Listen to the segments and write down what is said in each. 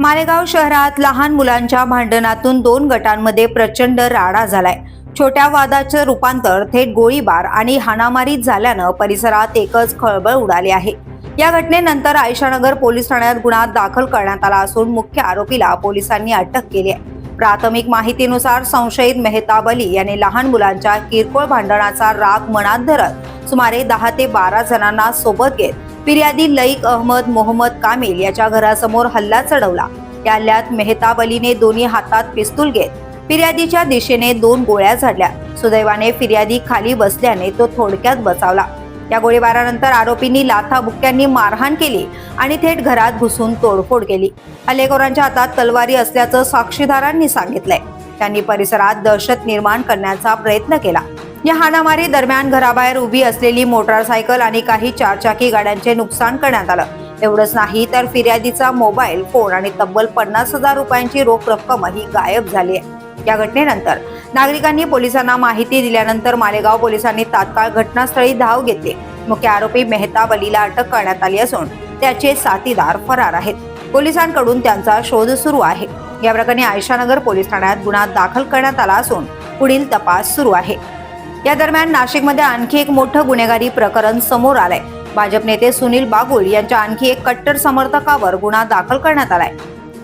मालेगाव शहरात लहान मुलांच्या भांडणातून दोन गटांमध्ये प्रचंड राडा झालाय. छोट्या वादाचं रूपांतर थेट गोळीबार आणि हाणामारीत झाल्यानं परिसरात एकच खळबळ उडाली आहे. या घटनेनंतर आयशानगर पोलीस ठाण्यात गुन्हा दाखल करण्यात आला असून मुख्य आरोपीला पोलिसांनी अटक केली आहे. प्राथमिक माहितीनुसार संशयित मेहताब अली याने लहान मुलांच्या किरकोळ भांडणाचा राग मनात धरत सुमारे दहा ते बारा जणांना सोबत घेत फिर्यादी लईक अहमद मोहम्मद कामिल याच्या घरासमोर हल्ला चढवला. या हल्ल्यात मेहताब अलीने दोन्ही हातात पिस्तूल घेत फिर्यादीच्या दिशेने दोन गोळ्या झाडल्या. सुदैवाने फिर्यादी खाली बसल्याने तो थोडक्यात बचावला. या गोळीबारानंतर आरोपींनी लाथाबुक्क्यांनी मारहाण केली आणि थेट घरात घुसून तोडफोड केली. हल्लेखोरांच्या हातात तलवारी असल्याचं साक्षीदारांनी सांगितलंय. त्यांनी परिसरात दहशत निर्माण करण्याचा प्रयत्न केला. या हाणामारी दरम्यान घराबाहेर उभी असलेली मोटारसायकल आणि काही चारचाकी गाड्यांचे नुकसान करण्यात आलं. एवढंच नाही तर फिर्यादीचा मोबाईल फोन आणि तब्बल पन्नास हजार रुपयांची रोख रक्कमही गायब झाली आहे. या घटनेनंतर नागरिकांनी पोलिसांना माहिती दिल्यानंतर मालेगाव पोलिसांनी तात्काळ घटनास्थळी धाव घेतली. मुख्य आरोपी मेहताब अलीला अटक करण्यात आली असून त्याचे साथीदार फरार आहेत. पोलिसांकडून त्यांचा शोध सुरू आहे. या प्रकरणी आयशानगर पोलीस ठाण्यात गुन्हा दाखल करण्यात आला असून पुढील तपास सुरू आहे. या दरम्यान नाशिकमध्ये आणखी एक मोठं गुन्हेगारी प्रकरण समोर आलंय. भाजप नेते सुनील बागुल यांच्या आणखी एक कट्टर समर्थकावर गुन्हा दाखल करण्यात आलाय.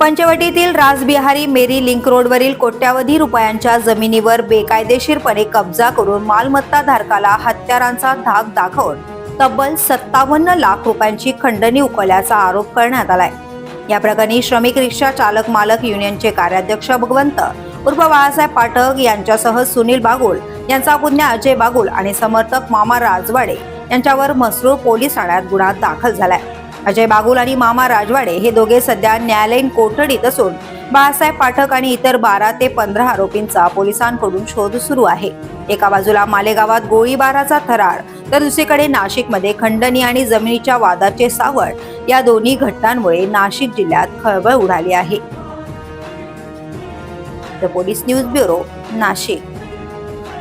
पंचवटीतील राजबिहारी मेरी लिंक रोडवरील कोट्यावधी रुपयांच्या जमिनीवर बेकायदेशीरपणे कब्जा करून मालमत्ता धारकाला हत्यारांचा धाक दाखवून तब्बल सत्तावन्न लाख रुपयांची खंडणी उकळल्याचा आरोप करण्यात आलाय. या प्रकरणी श्रमिक रिक्षा चालक मालक युनियनचे कार्याध्यक्ष भगवंत उर्फ बाळासाहेब पाठक यांच्यासह सुनील बागुल यांचा गुन्हा अजय बागुल आणि समर्थक मामा राजवाडे यांच्यावर म्हसरूळ पोलीस ठाण्यात गुन्हा दाखल झालाय. अजय बागुल आणि मामा राजवाडे हे दोघे सध्या न्यायालयीन कोठडीत असून बाळासाहेब पाठक आणि इतर बारा ते पंधरा आरोपींचा पोलिसांकडून शोध सुरू आहे. एका बाजूला मालेगावात गोळीबाराचा थरार तर दुसरीकडे नाशिकमध्ये खंडणी आणि जमिनीच्या वादाचे सावड या दोन्ही घटनांमुळे नाशिक जिल्ह्यात खळबळ उडाली आहे. The police news bureau Nashik.